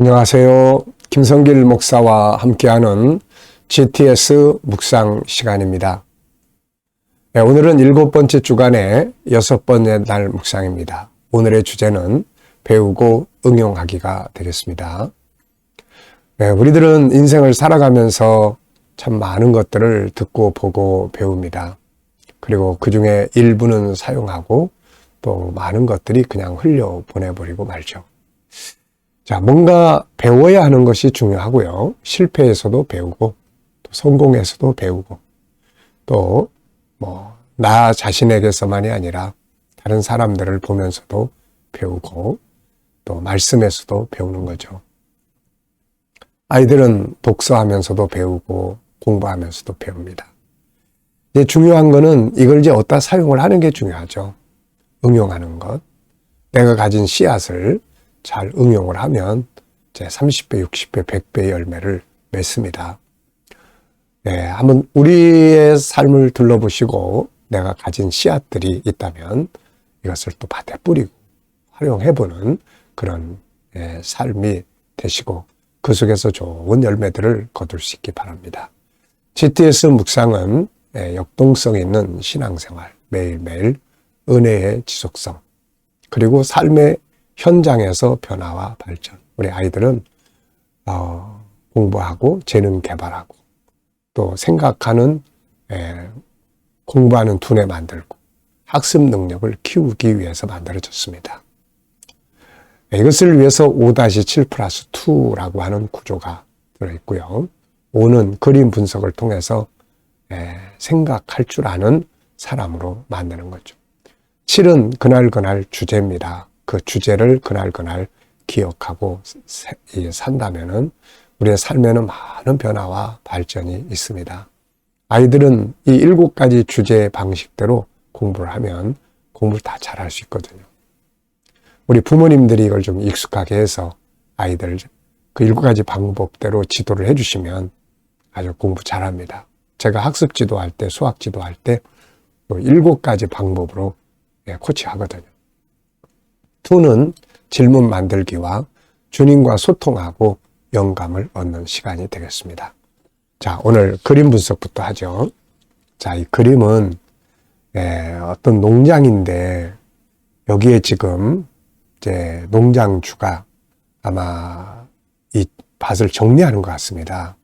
안녕하세요. 김성길 목사와 함께하는 GTS 묵상 시간입니다. 네, 오늘은 일곱 번째 주간의 여섯 번째 날 묵상입니다. 오늘의 주제는 배우고 응용하기가 되겠습니다. 네, 우리들은 인생을 살아가면서 참 많은 것들을 듣고 보고 배웁니다. 그리고 그 중에 일부는 사용하고 또 많은 것들이 그냥 흘려 보내버리고 말죠. 자, 뭔가 배워야 하는 것이 중요하고요. 실패에서도 배우고, 또 성공에서도 배우고, 또, 뭐, 나 자신에게서만이 아니라 다른 사람들을 보면서도 배우고, 또 말씀에서도 배우는 거죠. 아이들은 독서하면서도 배우고, 공부하면서도 배웁니다. 이제 중요한 거는 이걸 이제 어디다 사용을 하는 게 중요하죠. 응용하는 것. 내가 가진 씨앗을 잘 응용을 하면 이제 30배, 60배, 100배의 열매를 맺습니다. 네, 한번 우리의 삶을 둘러보시고 내가 가진 씨앗들이 있다면 이것을 또 밭에 뿌리고 활용해보는 그런 예, 삶이 되시고 그 속에서 좋은 열매들을 거둘 수 있기 바랍니다. GTS 묵상은 예, 역동성 있는 신앙생활, 매일매일 은혜의 지속성, 그리고 삶의 현장에서 변화와 발전. 우리 아이들은 어, 공부하고 재능 개발하고 또 생각하는 에, 공부하는 두뇌 만들고 학습 능력을 키우기 위해서 만들어졌습니다. 이것을 위해서 5-7 플러스 2라고 하는 구조가 들어있고요. 5는 그림 분석을 통해서 에, 생각할 줄 아는 사람으로 만드는 거죠. 7은 그날그날 주제입니다. 그 주제를 그날 그날 기억하고 산다면은 우리의 삶에는 많은 변화와 발전이 있습니다. 아이들은 이 일곱 가지 주제 방식대로 공부를 하면 공부를 다 잘할 수 있거든요. 우리 부모님들이 이걸 좀 익숙하게 해서 아이들 그 일곱 가지 방법대로 지도를 해주시면 아주 공부 잘합니다. 제가 학습 지도할 때, 수학 지도할 때 일곱 가지 방법으로 예, 코치하거든요. 투는 질문 만들기와 주님과 소통하고 영감을 얻는 시간이 되겠습니다. 자, 오늘 그림 분석부터 하죠. 자, 이 그림은 예, 어떤 농장인데 여기에 지금 이제 농장주가 아마 이 밭을 정리하는 것 같습니다.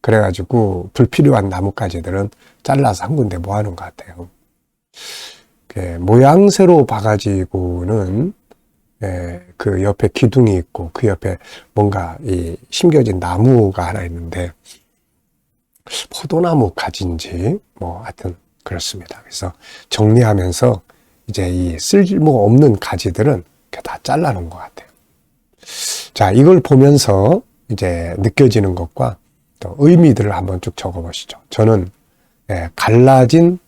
그래가지고 불필요한 나뭇가지들은 잘라서 한 군데 모아놓은 것 같아요. 모양새로 봐가지고는 예, 그 옆에 기둥이 있고 그 옆에 뭔가 이 심겨진 나무가 하나 있는데 포도나무 가지인지 뭐 하여튼 그렇습니다. 그래서 정리하면서 이제 이 쓸모 없는 가지들은 다 잘라 놓은 것 같아요. 자, 이걸 보면서 이제 느껴지는 것과 또 의미들을 한번 쭉 적어 보시죠. 저는 예, 갈라진,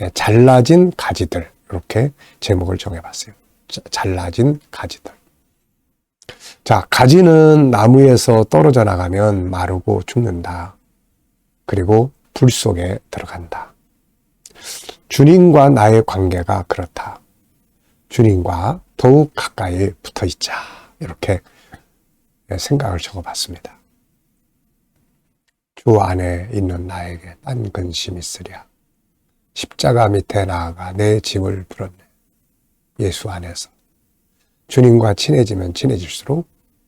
예, 잘라진 가지들 이렇게 제목을 정해 봤어요. 잘라진 가지들. 자, 가지는 나무에서 떨어져 나가면 마르고 죽는다. 그리고 불 속에 들어간다. 주님과 나의 관계가 그렇다. 주님과 더욱 가까이 붙어 있자. 이렇게 생각을 적어 봤습니다. 주 안에 있는 나에게 딴 근심 있으랴. 십자가 밑에 나아가 내 짐을 풀었네. 예수 안에서. 주님과 친해지면 친해질수록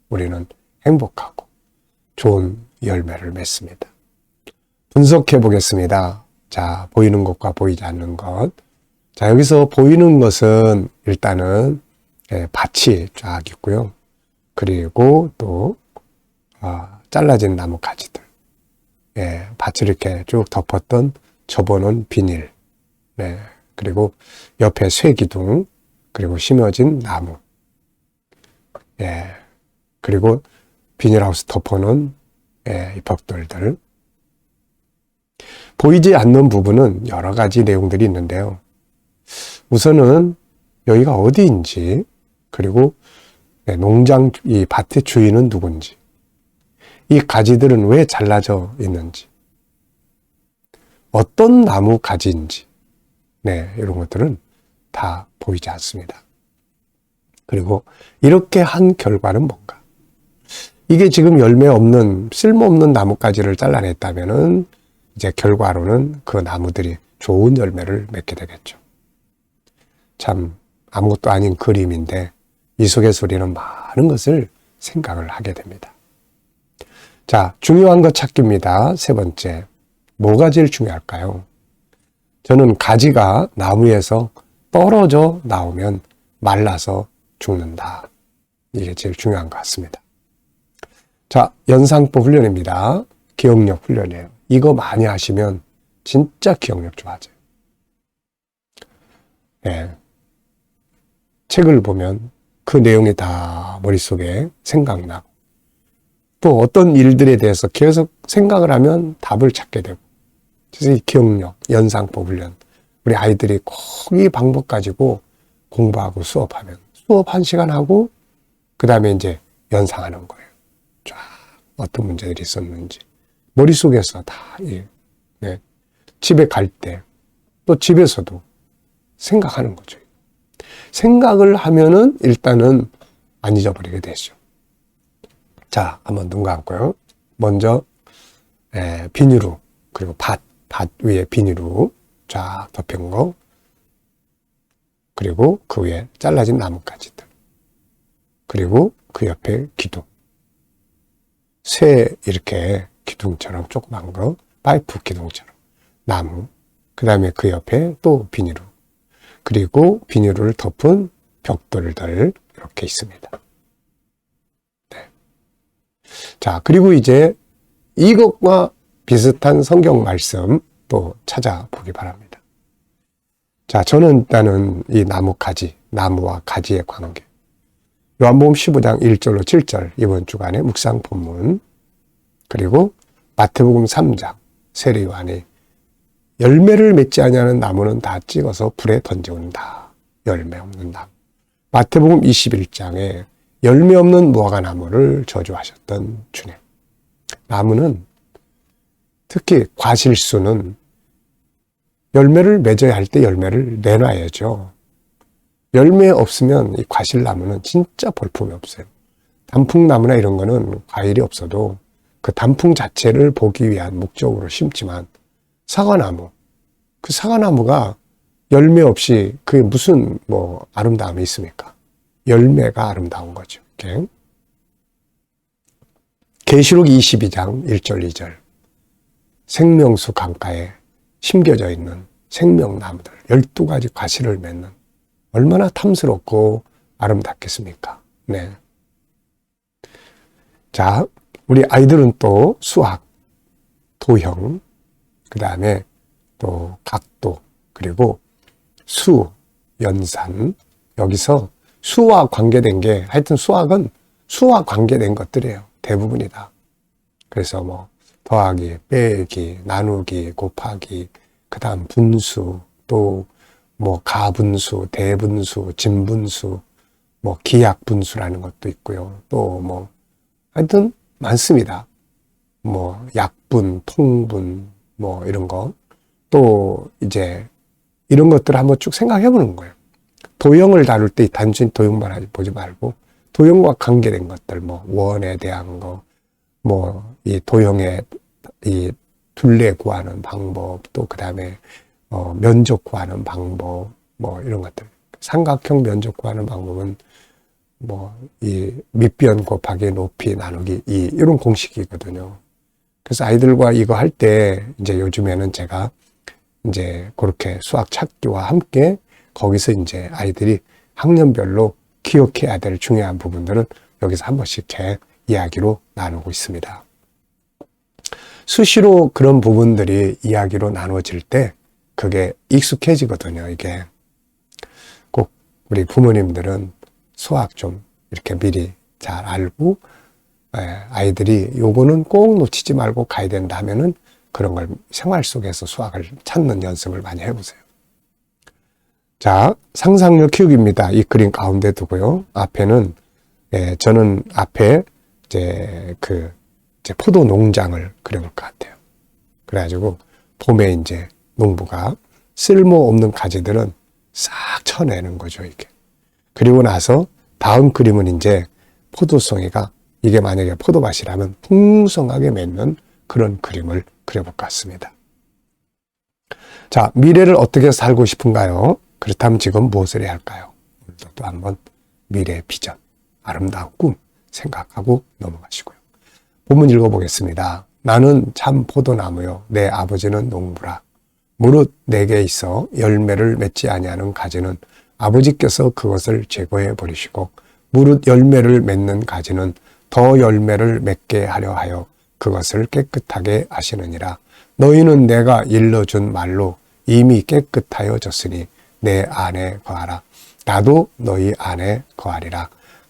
우리는 행복하고 좋은 열매를 맺습니다. 분석해 보겠습니다. 자, 보이는 것과 보이지 않는 것. 자, 여기서 보이는 것은 일단은 예, 밭이 쫙 있고요. 그리고 또 어, 잘라진 나무 가지들. 예, 밭을 이렇게 쭉 덮었던 접어놓은 비닐. 네, 그리고 옆에 쇠기둥, 그리고 심어진 나무. 예. 그리고 비닐하우스 덮어놓은 예, 이 벽돌들. 보이지 않는 부분은 여러 가지 내용들이 있는데요. 우선은 여기가 어디인지, 그리고 예, 농장, 이 밭의 주인은 누군지, 이 가지들은 왜 잘라져 있는지, 어떤 나무 가지인지, 네, 이런 것들은 다 보이지 않습니다. 그리고 이렇게 한 결과는 뭔가? 이게 지금 열매 없는 쓸모없는 나뭇가지를 잘라냈다면은 이제 결과로는 그 나무들이 좋은 열매를 맺게 되겠죠. 참 아무것도 아닌 그림인데 이 속에서 우리는 많은 것을 생각을 하게 됩니다. 자, 중요한 것 찾기입니다. 세 번째. 뭐가 제일 중요할까요? 저는 가지가 나무에서 떨어져 나오면 말라서 죽는다. 이게 제일 중요한 것 같습니다. 자, 연상법 훈련입니다. 기억력 훈련이에요. 이거 많이 하시면 진짜 기억력 좋아져요. 네. 책을 보면 그 내용이 다 머릿속에 생각나고 또 어떤 일들에 대해서 계속 생각을 하면 답을 찾게 되고 그래서 이 기억력, 연상법 훈련 우리 아이들이 꼭 이 방법 가지고 공부하고 수업하면 수업 한 시간 하고 그 다음에 이제 연상하는 거예요. 쫙 어떤 문제들이 있었는지 머릿속에서 다 예. 네. 집에 갈 때 또 집에서도 생각하는 거죠. 생각을 하면은 일단은 안 잊어버리게 되죠. 자, 한번 눈 감고요. 먼저 에, 비닐로 그리고 밭, 밭 위에 비닐로 쫙 덮인 거. 그리고 그 위에 잘라진 나뭇가지들. 그리고 그 옆에 기둥. 새 이렇게 기둥처럼 조그만 거 파이프 기둥처럼. 나무. 그 다음에 그 옆에 또 비닐로. 그리고 비닐을 덮은 벽돌들 이렇게 있습니다. 네. 자, 그리고 이제 이것과 비슷한 성경 말씀 또 찾아보기 바랍니다. 자, 저는 일단은 이 나무 가지, 나무와 가지의 관계. 요한복음 15장 1절로 7절 이번 주간의 묵상 본문 그리고 마태복음 3장 세례 요한이 열매를 맺지 아니하는 나무는 다 찍어서 불에 던져온다. 열매 없는 나무. 마태복음 21장에 열매 없는 무화과 나무를 저주하셨던 주님. 나무는 특히 과실수는 열매를 맺어야 할 때 열매를 내놔야죠. 열매 없으면 이 과실나무는 진짜 볼품이 없어요. 단풍나무나 이런 거는 과일이 없어도 그 단풍 자체를 보기 위한 목적으로 심지만 사과나무. 그 사과나무가 열매 없이 그게 무슨 뭐 아름다움이 있습니까? 열매가 아름다운 거죠. 계시록 22장 1절 2절. 생명수 강가에 심겨져 있는 생명나무들 12가지 과실을 맺는 얼마나 탐스럽고 아름답겠습니까? 네. 자, 우리 아이들은 또 수학, 도형, 그 다음에 또 각도, 그리고 수, 연산, 여기서 수와 관계된 게 하여튼 수학은 수와 관계된 것들이에요. 대부분이다. 그래서 뭐 더하기, 빼기, 나누기, 곱하기, 그 다음 분수, 또 뭐 가분수, 대분수, 진분수, 뭐 기약분수라는 것도 있고요. 또 뭐 하여튼 많습니다. 뭐 약분, 통분, 뭐 이런 거. 또 이제 이런 것들을 한번 쭉 생각해 보는 거예요. 도형을 다룰 때 단순히 도형만 보지 말고 도형과 관계된 것들, 뭐 원에 대한 거, 뭐 이 도형의 이 둘레 구하는 방법, 또 그 다음에 어, 면적 구하는 방법, 뭐 이런 것들. 삼각형 면적 구하는 방법은 뭐 이 밑변 곱하기 높이 나누기 이 이런 공식이거든요. 그래서 아이들과 이거 할 때 이제 요즘에는 제가 이제 그렇게 수학 찾기와 함께 거기서 이제 아이들이 학년별로 기억해야 될 중요한 부분들은 여기서 한 번씩 제 이야기로 나누고 있습니다. 수시로 그런 부분들이 이야기로 나눠질 때 그게 익숙해지거든요, 이게. 꼭 우리 부모님들은 수학 좀 이렇게 미리 잘 알고 예, 아이들이 요거는 꼭 놓치지 말고 가야 된다 하면은 그런 걸 생활 속에서 수학을 찾는 연습을 많이 해보세요. 자, 상상력 키우기입니다. 이 그림 가운데 두고요. 앞에는, 예, 저는 앞에 이제 그, 이제 포도 농장을 그려볼 것 같아요. 그래가지고 봄에 이제 농부가 쓸모없는 가지들은 싹 쳐내는 거죠, 이게. 그리고 나서 다음 그림은 이제 포도송이가 이게 만약에 포도밭이라면 풍성하게 맺는 그런 그림을 그려볼 것 같습니다. 자, 미래를 어떻게 살고 싶은가요? 그렇다면 지금 무엇을 해야 할까요? 오늘도 또 한번 미래의 비전, 아름다운 꿈 생각하고 넘어가시고요. 본문 읽어보겠습니다. 나는 참 포도나무요. 내 아버지는 농부라. 무릇 내게 있어 열매를 맺지 아니하는 가지는 아버지께서 그것을 제거해 버리시고 무릇 열매를 맺는 가지는 더 열매를 맺게 하려 하여 그것을 깨끗하게 하시느니라. 너희는 내가 일러준 말로 이미 깨끗하여졌으니 내 안에 거하라. 나도 너희 안에 거하리라.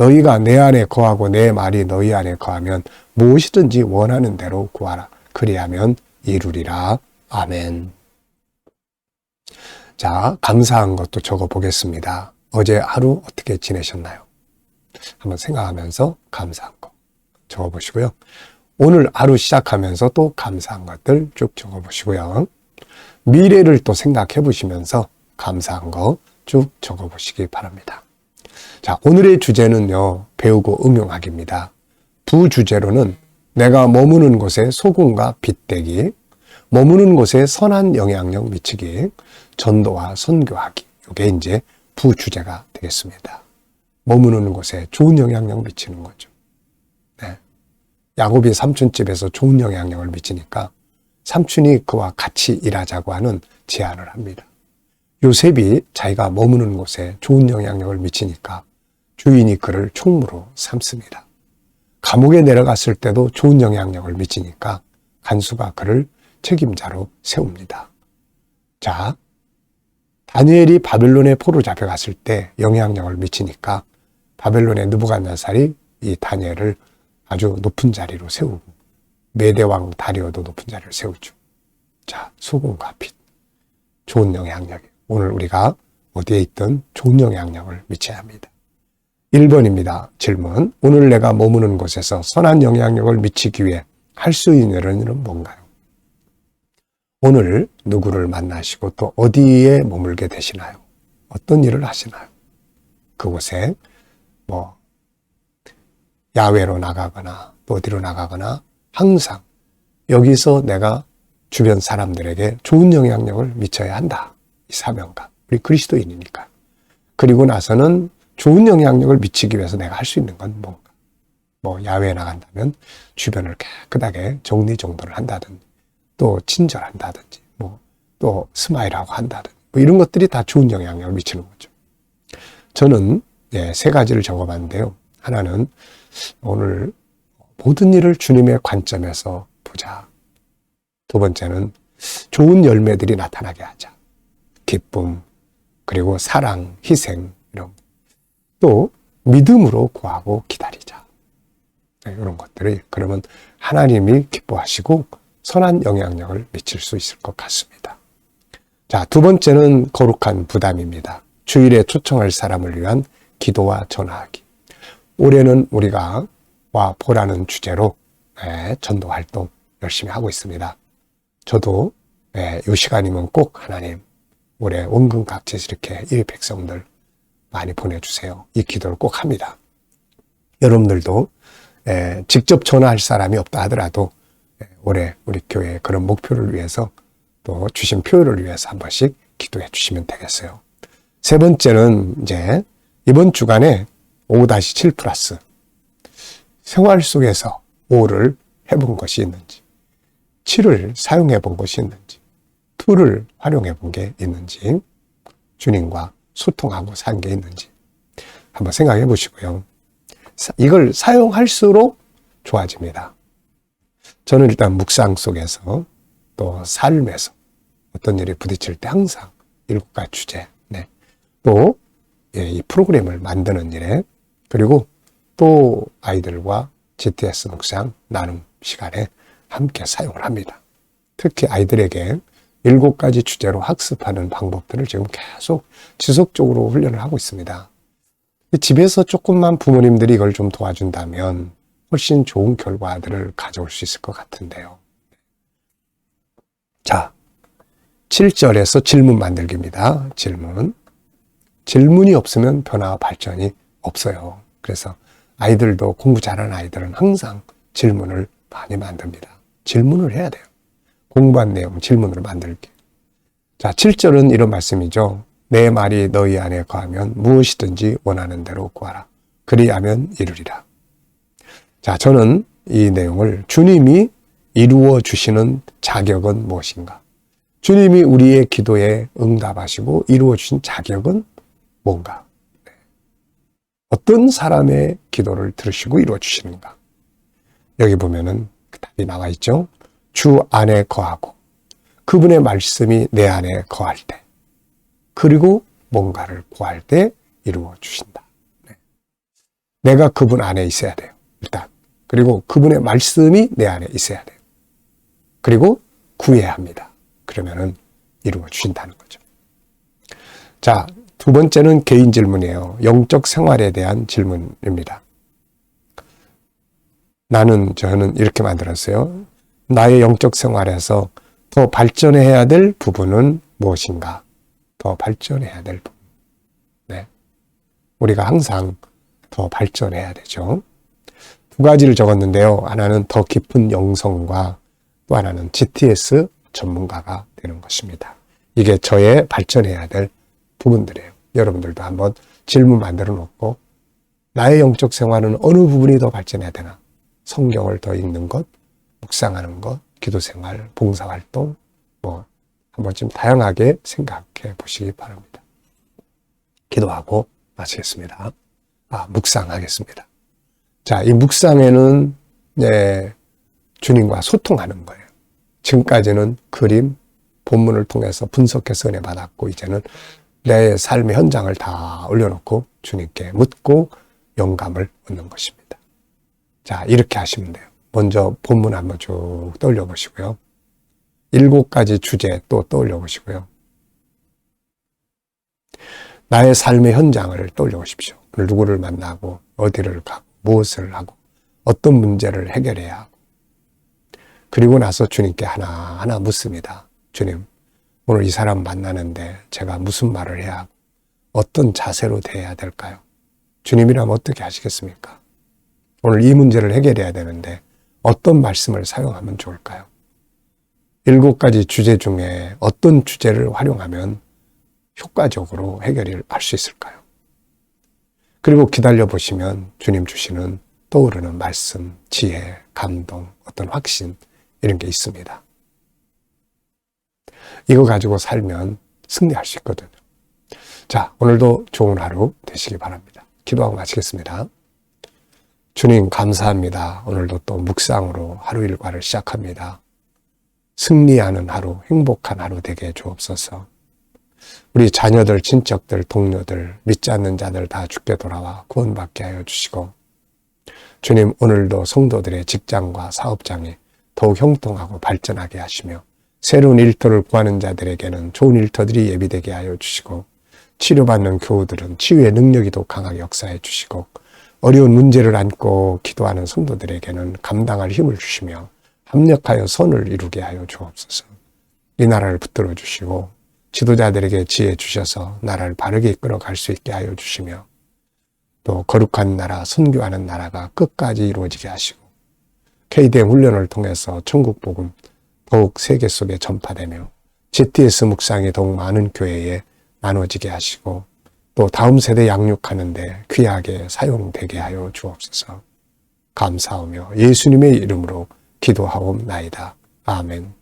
너희가 내 안에 거하고 내 말이 너희 안에 거하면 무엇이든지 원하는 대로 구하라. 그리하면 이루리라. 아멘. 자, 감사한 것도 적어 보겠습니다. 어제 하루 어떻게 지내셨나요? 한번 생각하면서 감사한 거 적어 보시고요. 오늘 하루 시작하면서 또 감사한 것들 쭉 적어 보시고요. 미래를 또 생각해 보시면서 감사한 거 쭉 적어 보시기 바랍니다. 자, 오늘의 주제는요, 배우고 응용하기입니다. 부주제로는 내가 머무는 곳에 소금과 빗대기, 머무는 곳에 선한 영향력 미치기, 전도와 선교하기. 이게 이제 부주제가 되겠습니다. 머무는 곳에 좋은 영향력 미치는 거죠. 네. 야곱이 삼촌집에서 좋은 영향력을 미치니까 삼촌이 그와 같이 일하자고 하는 제안을 합니다. 요셉이 자기가 머무는 곳에 좋은 영향력을 미치니까 주인이 그를 총무로 삼습니다. 감옥에 내려갔을 때도 좋은 영향력을 미치니까 간수가 그를 책임자로 세웁니다. 자, 다니엘이 바벨론의 포로 잡혀갔을 때 영향력을 미치니까 바벨론의 느부갓네살이 이 다니엘을 아주 높은 자리로 세우고 메대왕 다리오도 높은 자리를 세우죠. 자, 소금과 빛. 좋은 영향력. 오늘 우리가 어디에 있든 좋은 영향력을 미쳐야 합니다. 1번입니다. 질문. 오늘 내가 머무는 곳에서 선한 영향력을 미치기 위해 할 수 있는 일은 뭔가요? 오늘 누구를 만나시고 또 어디에 머물게 되시나요? 어떤 일을 하시나요? 그곳에 뭐 야외로 나가거나 또 어디로 나가거나 항상 여기서 내가 주변 사람들에게 좋은 영향력을 미쳐야 한다. 이 사명감. 우리 그리스도인이니까. 그리고 나서는 좋은 영향력을 미치기 위해서 내가 할 수 있는 건 뭔가. 뭐 야외에 나간다면 주변을 깨끗하게 정리 정돈을 한다든지 또 친절한다든지 뭐 또 스마일하고 한다든지 뭐 이런 것들이 다 좋은 영향력을 미치는 거죠. 저는 예, 세 가지를 적어봤는데요. 하나는 오늘 모든 일을 주님의 관점에서 보자. 두 번째는 좋은 열매들이 나타나게 하자. 기쁨, 그리고 사랑, 희생. 또 믿음으로 구하고 기다리자. 네, 이런 것들이 그러면 하나님이 기뻐하시고 선한 영향력을 미칠 수 있을 것 같습니다. 자, 두 번째는 거룩한 부담입니다. 주일에 초청할 사람을 위한 기도와 전화하기. 올해는 우리가 와 보라는 주제로 네, 전도 활동 열심히 하고 있습니다. 저도 네, 이 시간이면 꼭 하나님 올해 원근 각지에서 이렇게 이 백성들 많이 보내주세요. 이 기도를 꼭 합니다. 여러분들도 에, 직접 전화할 사람이 없다 하더라도 에, 올해 우리 교회 그런 목표를 위해서 또 주신 표를 위해서 한 번씩 기도해 주시면 되겠어요. 세 번째는 이제 이번 주간에 5-7 플러스 생활 속에서 5를 해본 것이 있는지 7을 사용해 본 것이 있는지 2를 활용해 본 게 있는지 주님과 소통하고 산 게 있는지 한번 생각해 보시고요. 이걸 사용할수록 좋아집니다. 저는 일단 묵상 속에서 또 삶에서 어떤 일에 부딪힐 때 항상 일곱 가지 주제, 네. 또, 예, 이 프로그램을 만드는 일에, 그리고 또 아이들과 GTS 묵상 나눔 시간에 함께 사용을 합니다. 특히 아이들에게 일곱 가지 주제로 학습하는 방법들을 지금 계속 지속적으로 훈련을 하고 있습니다. 집에서 조금만 부모님들이 이걸 좀 도와준다면 훨씬 좋은 결과들을 가져올 수 있을 것 같은데요. 자, 7절에서 질문 만들기입니다. 질문. 질문이 없으면 변화와 발전이 없어요. 그래서 아이들도 공부 잘하는 아이들은 항상 질문을 많이 만듭니다. 질문을 해야 돼요. 공부한 내용 질문으로 만들기. 자, 7절은 이런 말씀이죠. 내 말이 너희 안에 거하면 무엇이든지 원하는 대로 구하라. 그리하면 이루리라. 자, 저는 이 내용을 주님이 이루어 주시는 자격은 무엇인가? 주님이 우리의 기도에 응답하시고 이루어 주신 자격은 뭔가? 네. 어떤 사람의 기도를 들으시고 이루어 주시는가? 여기 보면은 그 답이 나와 있죠. 주 안에 거하고 그분의 말씀이 내 안에 거할 때 그리고 뭔가를 구할 때 이루어 주신다. 네. 내가 그분 안에 있어야 돼요. 일단. 그리고 그분의 말씀이 내 안에 있어야 돼요. 그리고 구해야 합니다. 그러면은 이루어 주신다는 거죠. 자, 두 번째는 개인 질문이에요. 영적 생활에 대한 질문입니다. 나는, 저는 이렇게 만들었어요. 나의 영적 생활에서 더 발전해야 될 부분은 무엇인가? 더 발전해야 될 부분. 네. 우리가 항상 더 발전해야 되죠. 두 가지를 적었는데요. 하나는 더 깊은 영성과 또 하나는 GTS 전문가가 되는 것입니다. 이게 저의 발전해야 될 부분들이에요. 여러분들도 한번 질문 만들어 놓고 나의 영적 생활은 어느 부분이 더 발전해야 되나? 성경을 더 읽는 것, 묵상하는 것, 기도 생활, 봉사 활동, 뭐, 한번 좀 다양하게 생각해 보시기 바랍니다. 기도하고 마치겠습니다. 아, 묵상하겠습니다. 자, 이 묵상에는, 예, 주님과 소통하는 거예요. 지금까지는 그림, 본문을 통해서 분석해서 은혜 받았고, 이제는 내 삶의 현장을 다 올려놓고 주님께 묻고 영감을 얻는 것입니다. 자, 이렇게 하시면 돼요. 먼저 본문 한번 쭉 떠올려 보시고요. 일곱 가지 주제 또 떠올려 보시고요. 나의 삶의 현장을 떠올려 보십시오. 누구를 만나고 어디를 가고 무엇을 하고 어떤 문제를 해결해야 하고 그리고 나서 주님께 하나하나 묻습니다. 주님, 오늘 이 사람 만나는데 제가 무슨 말을 해야 하고 어떤 자세로 대해야 될까요? 주님이라면 어떻게 하시겠습니까? 오늘 이 문제를 해결해야 되는데 어떤 말씀을 사용하면 좋을까요? 일곱 가지 주제 중에 어떤 주제를 활용하면 효과적으로 해결을 할 수 있을까요? 그리고 기다려 보시면 주님 주시는 떠오르는 말씀, 지혜, 감동, 어떤 확신, 이런 게 있습니다. 이거 가지고 살면 승리할 수 있거든요. 자, 오늘도 좋은 하루 되시기 바랍니다. 기도하고 마치겠습니다. 주님, 감사합니다. 오늘도 또 묵상으로 하루 일과를 시작합니다. 승리하는 하루, 행복한 하루 되게 해 주옵소서. 우리 자녀들, 친척들, 동료들, 믿지 않는 자들 다 죽게 돌아와 구원받게 하여 주시고, 주님, 오늘도 성도들의 직장과 사업장이 더욱 형통하고 발전하게 하시며 새로운 일터를 구하는 자들에게는 좋은 일터들이 예비되게 하여 주시고 치료받는 교우들은 치유의 능력이 더 강하게 역사해 주시고 어려운 문제를 안고 기도하는 성도들에게는 감당할 힘을 주시며 합력하여 선을 이루게 하여 주옵소서. 이 나라를 붙들어 주시고 지도자들에게 지혜 주셔서 나라를 바르게 이끌어 갈 수 있게 하여 주시며 또 거룩한 나라, 선교하는 나라가 끝까지 이루어지게 하시고 KDM 훈련을 통해서 천국 복음 더욱 세계 속에 전파되며 GTS 묵상이 더욱 많은 교회에 나눠지게 하시고 또 다음 세대 양육하는데 귀하게 사용되게 하여 주옵소서. 감사하며 예수님의 이름으로 기도하옵나이다. 아멘.